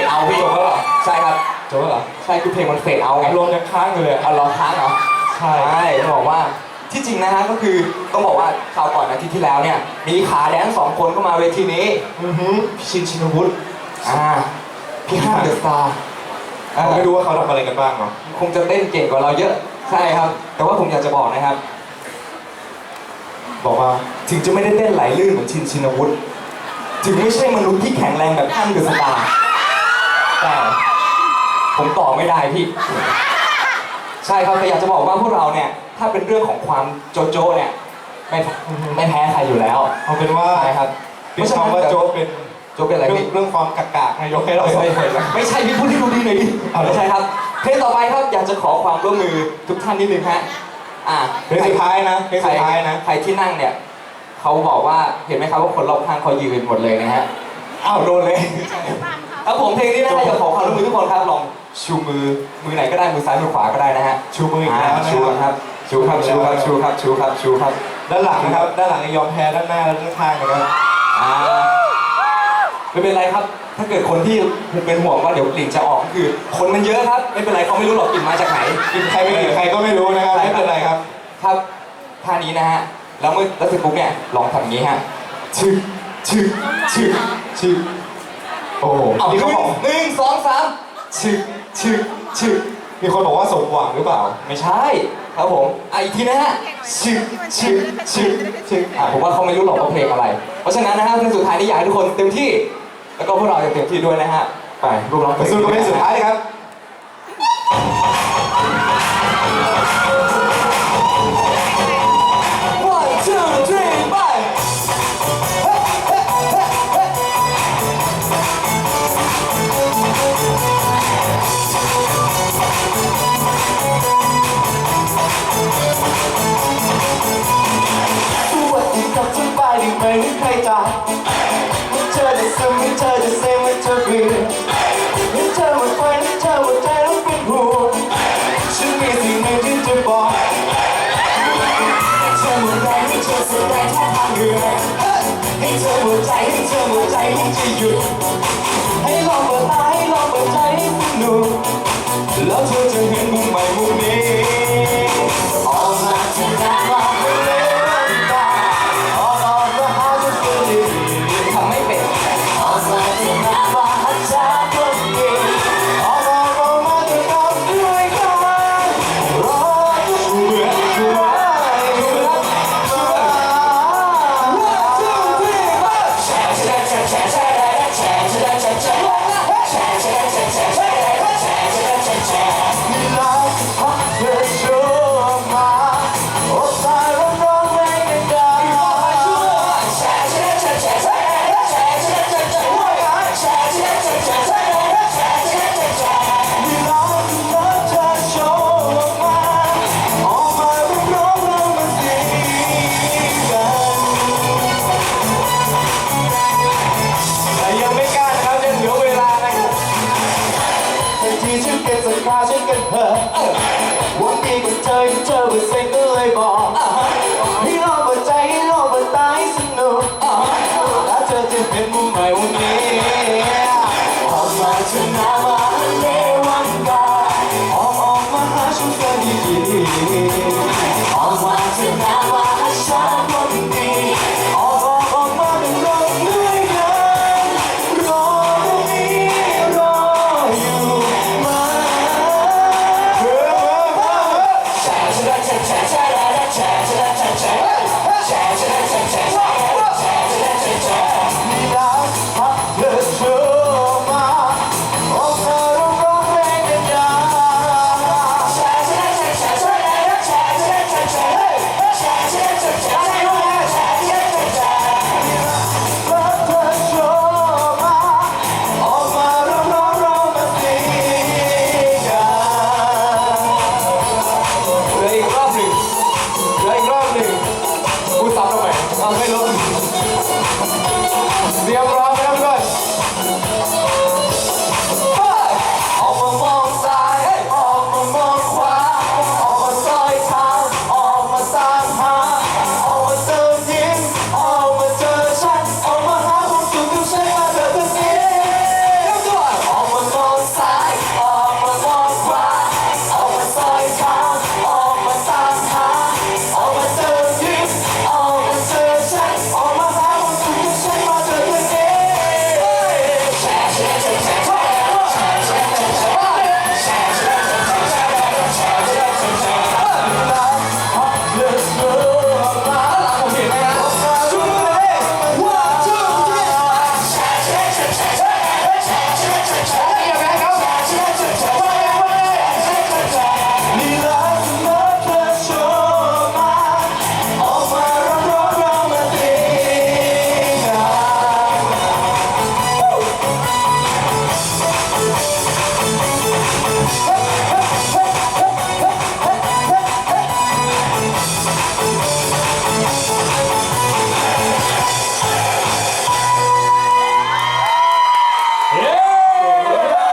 ดเอาพี่จบแล้วเหรอใช่ครับจบแล้วเหรอใช่คือเพลงมันเฟดเอาไงอารมณ์ยังค้างอยู่เลยเอารอค้างเหรอใช่ใช่ต้องบอกว่าที่จริงนะฮะก็คือต้องบอกว่าคราวก่อนอาทิตย์ที่แล้วเนี่ยมีขาแดนซ์สองคนเข้ามาเวทีนี้อือหือพี่ชินชินวุฒิอ่าพี่ห้ามเดอะสตาร์ผมไม่รู้ว่าเขาทำอะไรกันบ้างเนาะคงจะเต้นเก่งกว่าเราเยอะใช่ครับ แต่ว่าผมอยากจะบอกนะครับ บอกว่าถึงจะไม่ได้เต้นไหลลื่นเหมือนชินชินวุฒิถึงไม่ใช่มนุษย์ที่แข็งแรงแบบท่านเดอะสตาร์ แต่ผมต่อไม่ได้พี่ ใช่ครับแต่อยากจะบอกว่าพวกเราเนี่ย ถ้าเป็นเรื่องของความโจโจ้เนี่ย ไม่ไม่แพ้ใครอยู่แล้วเอาเป็นว่าใช่ครับเป็นคำว่าโจ๊กเป็นโจ๊กเป็นอะไรเรื่องพี่เรื่องความกากากๆนายกให้เราสองคนนะไม่ใช่พี่พูดที่ดูดีหน่อยดิเอาเหรอไม่ใช่ครับเพลงต่อไปครับอยากจะขอความร่วมมือทุกท่านนิดนึงฮะอ่าเพลงสุดท้ายนะเพลงสุดท้ายนะใครที่นั่งเนี่ยเขาบอกว่าเห็นไหมครับว่าคนรอบข้างเขายืนหมดเลยนะฮะอ้าวโดนเลย ครับผมเพลงนี้นะฮะอยากขอความร่วมมือทุกคนครับลองชูมือมือไหนก็ได้มือซ้ายมือขวาก็ได้นะฮะชูมืออีกแล้วนะชูครับชูครับชูครับชูครับชูครับชูครับด้านหลังนะครับด้านหลังยอมแพ้ด้านหน้าและด้านข้างนะครับอ่าไม่เป็นไรครับ ถ้าเกิดคนที่เป็นห่วงว่าเดี๋ยวกลิ่นจะออกก็คือ คนมันเยอะครับ ไม่เป็นไรเขาไม่รู้หรอกกลิ่นมาจากไหนกินใครไม่กินใครก็ไม่รู้นะครับไม่เป็นไรครับ ครับท่านี้นะฮะแล้วเมื่อแล้วเสร็จปุ๊บเนี่ยลองทำอย่างนี้ฮะชึกชึกชึกชึก โอ้โหเอานี่เขาบอกหนึ่งสองสามชึกชึกชึกมีคนบอกว่าสมหวังหรือเปล่า ไม่ใช่ครับผมอะอีกทีนะฮะชึกชึกชึกชึกอะผมว่าเขาไม่รู้หรอกว่าเพลงอะไร เพราะฉะนั้นนะฮะเพลงสุดท้ายนี้อยากให้ทุกคนเต็มที่ แล้วก็พวกเราเต็มที่ด้วยนะฮะไปรวมร้องเพไปลงสู้กับเพลงสุดท้ายเลยครับ ไม่เธอจะซึมเมื่อเธอจะเซเมื่อเธอเบื่อเมื่อเธอหมดไฟเมื่อเธอหมดใจแล้วเป็นห่วงฉันมีสิ่งหนึ่งที่จะบอกเธอหมดแรงให้เธอแสดงท่าทางเหนื่อยให้เธอหมดใจให้เธอหมดใจให้จะหยุดให้ลองเปิดตาให้ลองเปิดใจให้สนุกแล้วเธอจะเห็น วันนี้ก็เจอเจอว่าเซ็งก็เลยบอกให้ลองเปิดใจใลองเปิดตาให้สนุกถ้าเธอจะเป็นมุมใหม่วันนี้ทำไมฉันะนะ